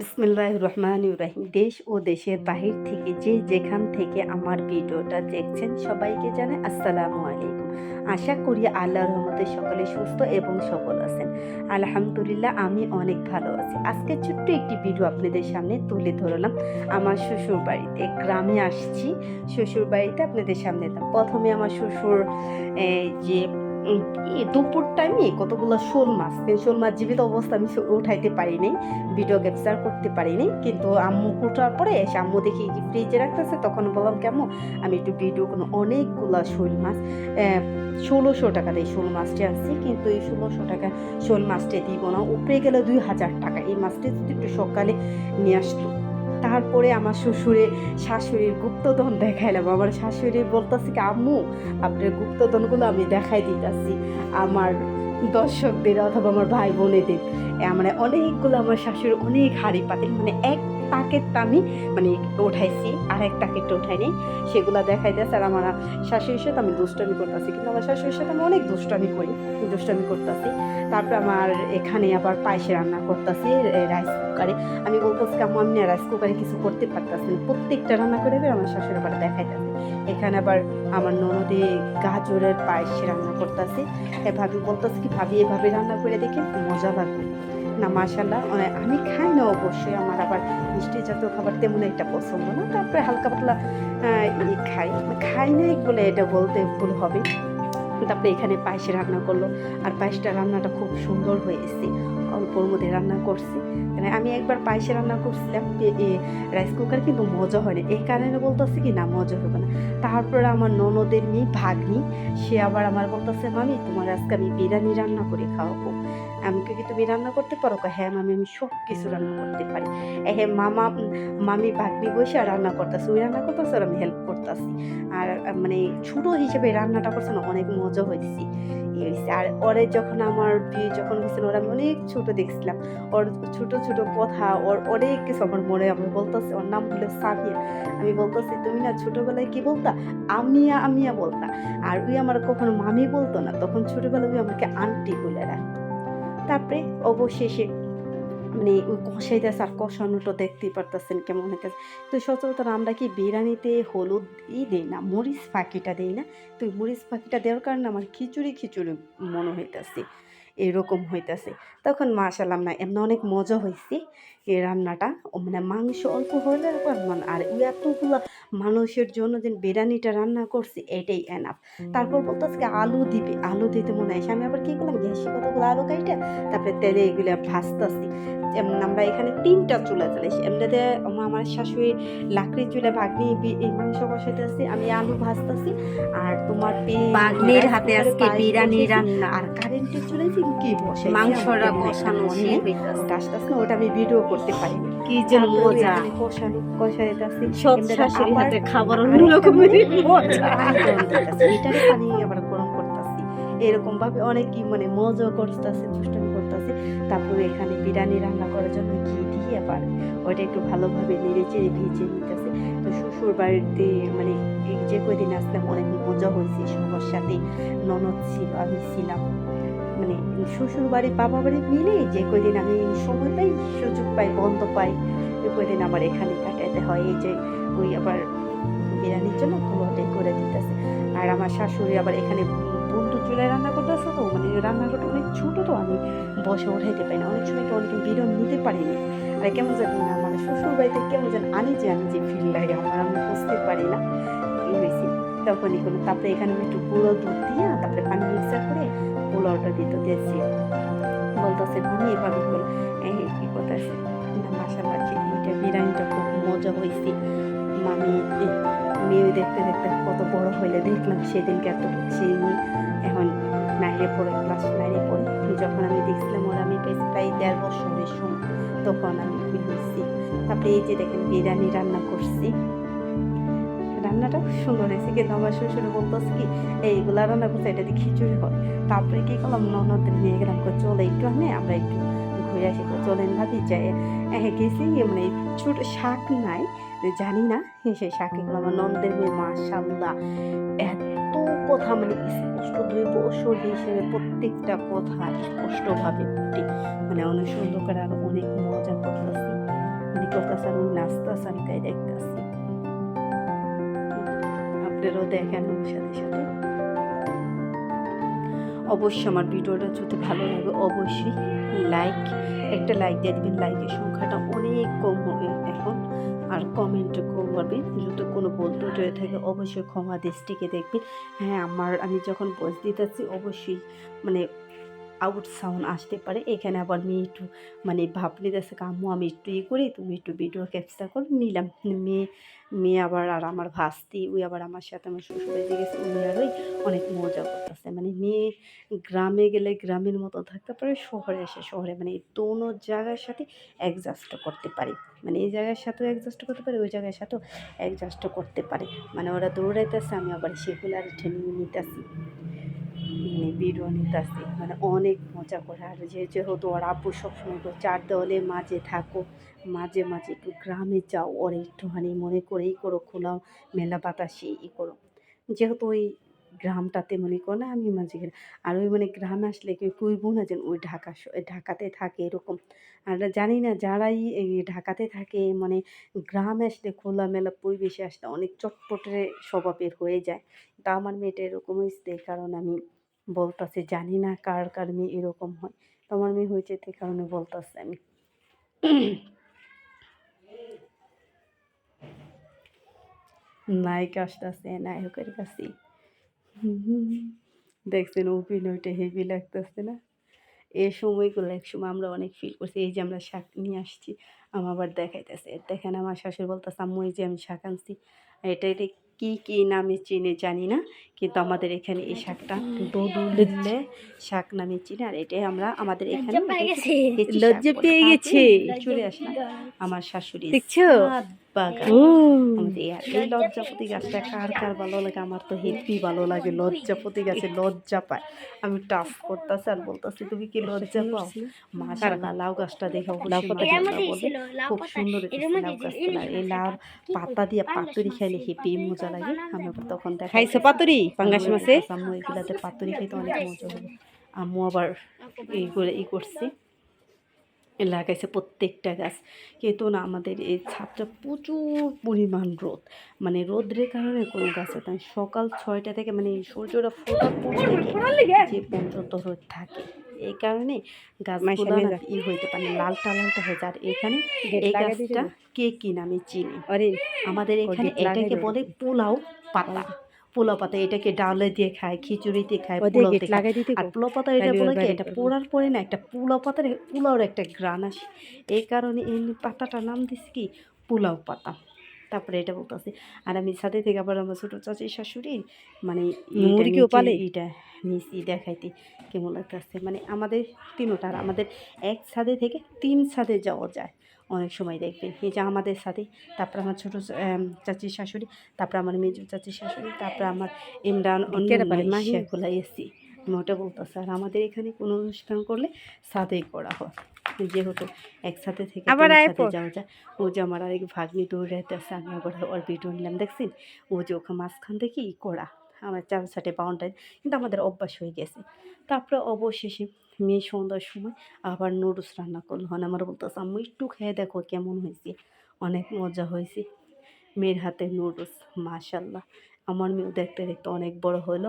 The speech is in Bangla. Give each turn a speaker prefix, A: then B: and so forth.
A: বিসমিল্লাহ রহমান রাহিম দেশ ও দেশের বাহির থেকে যে যেখান থেকে আমার ভিডিওটা দেখছেন সবাইকে জানাই আসসালামু আলাইকুম। আশা করি আল্লাহর রহমতে সকলে সুস্থ এবং সফল আছেন। আলহামদুলিল্লাহ, আমি অনেক ভালো আছি। আজকে ছোট্ট একটি ভিডিও আপনাদের সামনে তুলে ধরলাম। আমার শ্বশুর বাড়িতে গ্রামে আসছি। শ্বশুর বাড়িতে আপনাদের সামনে। প্রথমে আমার শ্বশুর যে দুপুর টাইমে কতগুলো শোল মাছ? শোল মাছ জীবিত অবস্থা আমি উঠাইতে পারিনি ভিডিও ক্যাপচার করতে পারিনি। কিন্তু আম্মু কুটার পরে এসে আম্মু দেখি ফ্রিজে রাখতেছে, তখন বললাম, কেমন? আমি একটু ভিডিও কোনো অনেকগুলা শোল মাছ ষোলোশো টাকা দিয়ে শোল মাছটি আনছি। কিন্তু এই ষোলোশো টাকা শোল মাছটি দিব না, উপরে গেলে দুই হাজার টাকা। এই মাছটি যদি একটু সকালে নিয়ে আসতো। তারপরে আমার শ্বশুরে শাশুড়ির গুপ্তধন দেখাইলাম। আমার শাশুড়ি বলতেছে কি, আম্মু, আপনার গুপ্তধনগুলো আমি দেখাই দিতেছি আমার দর্শকদের অথবা আমার ভাই বোনেদের মানে অনেকগুলো আমার শাশুড়ি অনেক হাড়ি পাতিল মানে এক তাকেরটা আমি মানে উঠাইছি, আর এক তাকেরটা উঠাইনি সেগুলো দেখাই দিয়েছে আর আমার শাশুড়ির সাথে আমি দুষ্টামি করতেছি। কিন্তু আমার শাশুড়ির সাথে আমি অনেক দুষ্টামি করি, দুষ্টামি করতেছি। তারপর আমার এখানে আবার পায়েসে রান্না করতেছি রাইস কুকারে আমি বলতেছি কেমন আমি রাইস কুকারে কিছু করতে পারতেছি না। প্রত্যেকটা রান্না করে দেবে আমার শাশুড়ি আবার দেখাইতেছে। এখানে আবার আমার ননদে গাজরের পায়েস রান্না করতেছি। ভাবি, বলতেছে কি, ভাবি, এভাবে রান্না করে দেখে মজা লাগবে। না মাশাল্লাহ মানে আমি খাই না অবশ্যই, আমার আবার মিষ্টি জাতীয় খাবার তেমন একটা পছন্দ না, তারপরে হালকা পাতলা খাই। খাই না বলে এটা বলতে ভুল হবে। তারপরে এখানে পায়েসে রান্না করল। আর পায়েসটা রান্নাটা খুব সুন্দর হয়েছে। অল্পর মধ্যে রান্না করছি। মানে আমি একবার পায়েসে রান্না করছিলাম রাইস কুকার কিন্তু মজা হয় না। এই কারণে বলতেছি কি, না, মজা হবে না। তারপরে আমার ননদের মেয়ে ভাগ্নি, সে আবার আমার বলতেছে, মামি, তোমার আজকে আমি বিরিয়ানি রান্না করে খাওয়াবো। আমি কি তুমি রান্না করতে পারো? হ্যাঁ মামি, আমি সব কিছু রান্না করতে পারি। হ্যাঁ মামা, মামি ভাগ্নি বসে আর রান্না করতেছে। ওই রান্না করতেছে আর আমি হেল্প করতেছি। আর মানে ছোটো হিসেবে রান্নাটা করছে না, অনেক মজা হয়েছি। আর ওরে যখন আমার বিয়ে যখন হয়েছিল, ওরা আমি অনেক ছোট দেখছিলাম। ওর ছোট ছোট কথা, ওর অনেক কিছু আমার মনে আমি বলতেছি, ওর নাম হলো সাবিয়া আমি বলতেছি, তুমি না ছোটবেলায় কি বলতা? আমিয়া আমিয়া বলতা। আর ওই আমার কখনো মামি বলতো না। তখন ছোটবেলায় ওই আমাকে আন্টি বলে রাখতো। তারপরে অবশেষে মানে ওই কষাইতেছে আর কষানোটা দেখতেই পারতেছেন কেমন হইতেছে। তো সচরাচর আমরা কি বিরিয়ানিতে হলুদ ই দিই না, মরিচ পাখিটা দিই না? তো মরিচ পাখিটা দেওয়ার কারণে আমার খিচুড়ি খিচুড়ি মনে হইতেছে, এরকম হইতেছে। তখন মাশাল্লাহ না এমনি অনেক মজা হয়েছে এই রান্নাটা মানে মাংস অল্প হলে মানে আর এতগুলো মানুষের জন্য যে বিরিয়ানিটা রান্না করছি এটাই এনাফ তারপর বলতেছে কি আলু দিবে আলু দিতে মনে হয় আমি আবার কি করলাম গ্যাসে কতগুলো আলু কাইটা তারপরে তেলে এগুলো ভাজতেছি। যেমন আমরা এখানে তিনটা চুলা জ্বালাইছি। এমনিতে আমার শাশুড়ি লাকড়ি চুলে ভাগ্নি এই মাংস বসাইতেছি আমি আলু ভাজতেছি। আর তোমার
B: ভাগ্নির হাতে আজকে বিরিয়ানি রান্না।
A: আর কারেন্টের চুলে কি বসে
B: মাংসটা কষানো শেষ
A: আসতে ওটা আমি ভিডিও করতে পারি।
B: কি যেন মজা।
A: কষানো কষাইতেছি
B: সব শাশুড়ি হাতে খাবার
A: আরেকটা
B: অন্য রকমেরই মজা।
A: এটারে পানি আবার গরম করতেছি। এরকম ভাবে অনেকই মানে মজা করতেছে দুষ্টমি করতেছে। তারপরে এখানে বিরিয়ানি রান্না করার জন্য ঘি দিয়ে আবার ওইটা একটু ভালোভাবে নেড়ে চেড়ে ভিজিয়ে নিতেছে। তো শ্বশুর বাড়িতে মানে যে কয়দিন আসলাম অনেক মজা হয়েছে সবার সাথে। ননদ ছিল আমি ছিলাম। মানে শ্বশুর বাড়ি বাবা বাড়ি মিলে যে কয়দিন আমি সময় পাই, সুযোগ পাই, বন্ধ পাই ওই কয়দিন আমার এখানে কাটাতে হয়। এই যে ওই আবার বিরিয়ানির জন্য পুরোটাই করে দিতেছে। আর আমার শাশুড়ি আবার এখানে বন্ধু চুলায় রান্না করতেছে তো মানে রান্নাঘরটা অনেক ছোটো তো, আমি বসে উঠাইতে পারি না। অনেক সময় তো অনেক বিরম নিতে পারিনি আর কেমন জানি না মানে শ্বশুর বাড়িতে কেমন যেন আনি যে আমি যে ফিল লাগে, আমার আমি বুঝতে পারি না। এই হয়েছে। তখনই কোনো তারপরে এখানে আমি একটু গুঁড়ো দুধ দিয়ে, তারপরে পানি মিক্সার করে পোলাওটা দিতে দিয়েছি। বলতেছে আমি এভাবে করে। এই কি করতেছে মাসাল্লাহ এটা বিরিয়ানিটা খুব মজা হয়েছে মামি এ- মেয়ে দেখতে দেখতে কত বড় হইলে দেখলাম সেদিনকে এত চিনি। এখন নাইনে পড়ে ক্লাস নাইনে পড়ে যখন আমি দেখছিলাম ওরা আমি পেয়েছি প্রায় দেড় বছরের সময়, তখন আমি হয়েছি তারপরে এই যে দেখেন বিরিয়ানি রান্না করছি। রান্নাটা সুন্দর হয়েছে। কিন্তু আমার শ্বশুরে বলতেছে কি, এইগুলা রান্না করছে এটা দিয়ে খিচুড়ি হয়। তারপরে কি করলাম ননদের নিয়ে গেলাম চলে একটু আনে, আমরা একটু ঘুরে আসি। চলেন ভাবি যাই হ্যাঁ গেছি। মানে ছোট শাক নাই, জানি না সেই শাকে গুলো আমার নন্দের মেয়ে মাশাল্লাহ এত কথা মানে স্পষ্ট দুই বছর হিসেবে প্রত্যেকটা কথা স্পষ্টভাবে ফুটে মানে অনেক সুন্দর করে আর অনেক মজা করতেছি। মানে করতেছে আর নাচতেছে আমি তাই দেখতেছি। আপনারাও দেখেন সাথে সাথে। অবশ্যই আমার ভিডিওটা যদি ভালো লাগে, অবশ্যই লাইক একটা লাইক দিয়ে দিবেন। লাইকের সংখ্যাটা অনেক কম হবে এখন। আর কমেন্টও কম করবেন যদি কোনো বলতে হয়ে থাকে, অবশ্যই ক্ষমা দৃষ্টিকে দেখবেন। হ্যাঁ আমার, আমি যখন বস দিতেছি, অবশ্যই মানে আউট সাউন্ড আসতে পারে। এখানে আবার মেয়ে একটু মানে ভাব নিতেছে কামু আমি একটু ইয়ে করি, তুমি একটু ভিডিও ক্যাপচার করে, নিলাম। মেয়ে মেয়ে আবার, আর আমার ভাস্তি ওই আবার আমার সাথে, আমার শ্বশুরের দিকে গেছে, উনি আর ওই অনেক মজা করতেছে। মানে মেয়ে গ্রামে গেলে গ্রামের মতো থাকতে পারে, শহরে এসে শহরে মানে দোনো জায়গার সাথে অ্যাডজাস্ট করতে পারে। মানে এই জায়গার সাথেও অ্যাডজাস্ট করতে পারে, ওই জায়গার সাথেও অ্যাডজাস্ট করতে পারে। মানে ওরা দৌড়াইতেছে, আমি আবার সেগুলো আর ঠেনে নিতেছি। ভিডিও নিতেছি মানে অনেক মজা করে। আর যেহেতু ওর আব্বু সবসময় করে চার দেওয়ালের মাঝে থাকো, মাঝে মাঝে একটু গ্রামে যাও, ওর একটুখানি মনে করেই করো খোলা মেলা বাতাসে ই করো। যেহেতু ওই গ্রামটাতে মনে করো না, আমি মাঝে গেলে আর ওই মানে গ্রামে আসলে কেউ কইবো না যেন ওই ঢাকা ঢাকাতে থাকে এরকম। আর জানি না, যারাই ঢাকাতে থাকে মানে গ্রামে আসলে খোলামেলা পরিবেশে আসলে অনেক চটপটে স্বভাবের হয়ে যায়। তা আমার মেয়েটা এরকম হয়েছে কারণে আমি বলতাছে, জানি না কার কার মেয়ে এরকম হয়। তোমার মেয়ে হয়েছে তে কারণে বলতাছে আমি। নায়িকা আসতেছে, নায়কের কাছে। দেখছেন, অভিনয়টা হেভি লাগতেছে না? এই সময়গুলো এক সময় আমরা অনেক ফিল করছি, এই যে আমরা শাক নিয়ে আসছি আমার আবার দেখাইতেছে। দেখেন, আমার শাশুড়ি বলতেছে এই যে আমি শাক আনছি। এটা এটা কী কি নামে চিনে জানি না কিন্তু আমাদের এখানে এই শাকটা দোদুলে শাক নামে চিনে আর এটাই আমরা আমাদের এখানে
B: লজ্জা পেয়ে গেছে।
A: চলে আসলাম আমার শাশুড়ি
B: দেখছ?
A: বাগান। এই- লজ্জাপতি গাছটা কার কার ভালো লাগে? আমার তো হেপি ভালো লাগে লজ্জাপতি গাছে লজ্জা পায়। আমি টাফ করতেছি আর বলতেছি তুমি কি লজ্জা পাও? মাশাআল্লাহ লাউ গাছটা দেখে খুব সুন্দর লাউ
C: এর
A: এই লাউ পাতা দিয়ে পাতুরি খাইলে হেপি মজা লাগে। আমি আবার তখন দেখা
B: খাইছো পাতুরি পাঙ্গাস মাছে?
A: আম্মু এগুলাতে পাতুরি খাইতে অনেক মজা হবে আম্মু আবার এই করে ই করছে। লাগাইছে প্রত্যেকটা গাছ। কিন্তু না আমাদের এই ছাদটা প্রচুর পরিমাণ রোদ। মানে রোদ্রের কারণে কোনো গাছে তাই সকাল ছয়টা থেকে মানে সূর্যটা ফোটার পর থেকে যে পর্যন্ত রোদ থাকে। এই কারণে
B: গাছ।
A: ই হইতে পারে লালটা লালটা হয়ে যায়। আর এখানে এই গাছটা। কে কি নামে চিনি?
B: আরে
A: আমাদের এখানে এটাকে বলে পোলাও পাতা। পোলাও পাতা এটাকে ডালে দিয়ে খায় খিচুড়িতে খায়
B: লাগাই দিতে
A: আর
B: গো।
A: পাতা এটা বলে কি এটা পোড়ার পরে না একটা পোলাও পাতার পোলাওর একটা গ্রান আসে। এই কারণে এই পাতাটার নাম দিছি কি পোলাও পাতা তারপরে এটা বলতেছি আর আমি সাথে থেকে আবার আমার ছোটো চাচি শাশুড়ি মানে
B: মুরগিও পালে?
A: এইটা নিচি দেখাইতে কেমন লাগতেছে? মানে আমাদের তিনোটার আমাদের এক ছাদে থেকে তিন ছাদে যাওয়া যায়। অনেক সময় দেখবেন। এই যে আমাদের সাথে তারপর আমার ছোটো চাচি শাশুড়ি তারপর আমার মেজো চাচির শাশুড়ি তারপর আমার ইমরান অন্য
B: কেটে পারে, মাহি?
A: এসি ওটা বলতেছে আর আমাদের এখানে কোনো অনুষ্ঠান করলে সাথেই করা হয়। যেহেতু একসাথে থেকে
B: আবার।
A: যাওয়া যায়। ও যে আমার আরেক ভাগ্নি দৌড়াইতেছে আমি আবার ওর ভিডিও নিলাম। দেখছেন? ও যে ওকে মাঝখান থেকে ই করা। আমার চার সাইডে বাউন্ডারি কিন্তু আমাদের অভ্যাস হয়ে গেছে। তারপরে অবশেষে মেয়ে সন্ধ্যার সময় আবার নুডলস রান্না করল। হন আমার বলতেছে আমি একটু খেয়ে দেখো কেমন হয়েছে। অনেক মজা হয়েছে। মেয়ের হাতে নুডলস মাশাল্লাহ আমার মেয়েও দেখতে দেখতে অনেক বড় হলো।